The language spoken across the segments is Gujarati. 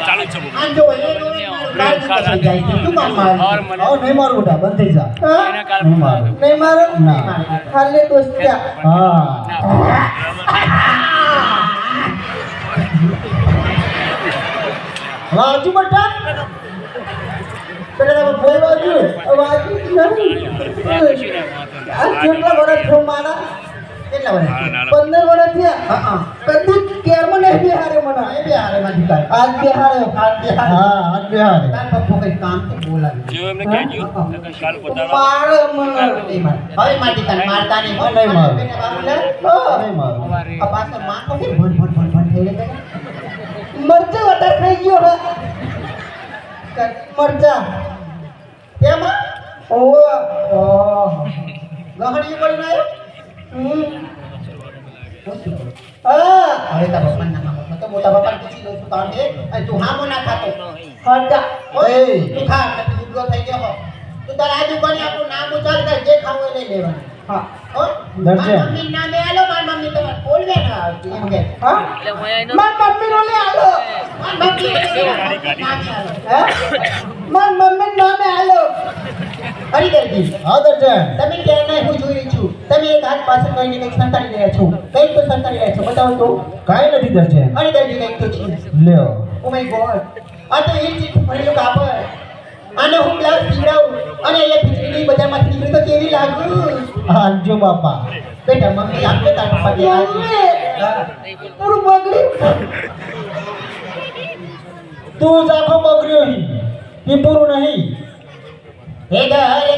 ચાલુ જ છે બધું. આ જો એ કાલ થઈ જાય છે શું કામ મારે હવે નહીં મારું બેટા પેલા બાજુ કેટલા વર્ષ મારા પંદર વર્ષ થયા. કદી કેરમાં નહીં બિહારે મને. એ બિહારે માં દીકરા. આજ બિહારે. આજ બિહારે. હા આજ બિહારે. તાર પપ્પો કઈ કામથી બોલાવી જેવું એમને કહેજો કાલ બતાવવા મારે. મને હવે માટી કાન મારતા નહીં હા, નહીં મારું. બેને બાપુ લે. હા. નહીં મારું. આ પાછળમાં તો ભણ ભણ ભણ ભણ થઈ રહી મરચા વધારે થઈ ગયો હે. મરચા. એમાં? લહણી પડી હમ. હા તારા. તો મોટા પૂછી લઉં છું કે તું હામો ના ખાતો ખર્ચા ઓય તું ખા એટલે ઉગ્રો થઈ ગયો હો તું તારા આજુ કોને આપણું નામ કર જે ખાવું એ લઈ લેવાનું હા હો. મારી મમ્મી નામે આલો મારી મમ્મી તમારે બોલવે ના આવતી એમ કે હા મારી મમ્મી નો લે આલો મારી મમ્મી નામે આલો હે મારી મમ્મી નામે આલો દરજી હા દર્શન તમે ક્યાં નહીં હું જોઈ રહી છું. તમે એક હાથ પાછળ કરીને કંઈક સંતાડી રહ્યા છો. કંઈક તો સંતાડી રહ્યા છો. બતાવો તો. કાંઈ નથી દરજન અડી દરજી કંઈક તો છે. લ્યો. ઓ માય ગોડ આ તો એક ચીઠ ભરેલું કાપડ. આને હું ગ્લાસ પીવડાવું અને એ ખીચડી બજારમાંથી નીકળી તો કેવી લાગુ? હાલજો બાપા. બેટા મમ્મી આપે તાર પપ્પા કે પૂરું બગડી તું જ આખો બગડ્યો હી પીપુરું નહીં. હે ઘર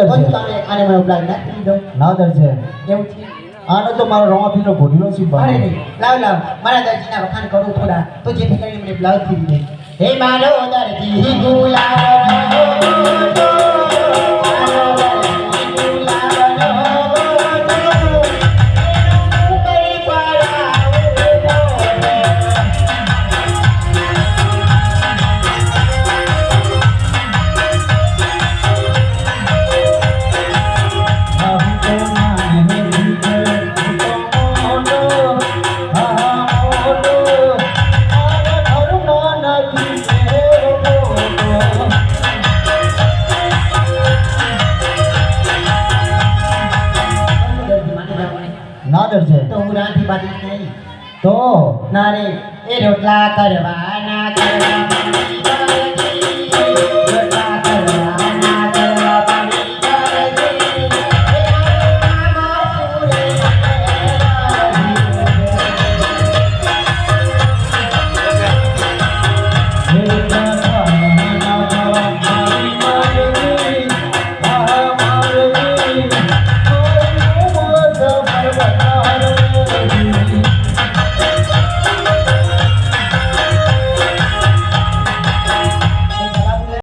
હા દર્શન આને મને બ્લાગ નાખી દીધો. ના દર્શન એવું છે? આનો તો મારો રોમાપીનો ઘોડીનો છે અરે બાપ નહીં. લાવ લાવ. મારા દર્જીના વખાણ કરું થોડા. તો જેથી કરીને મને બ્લાઉઝ થઈ જાય હે મારો દર્જી ગુલાબનો તો ના રે એ રોટલા કરવાના કરવા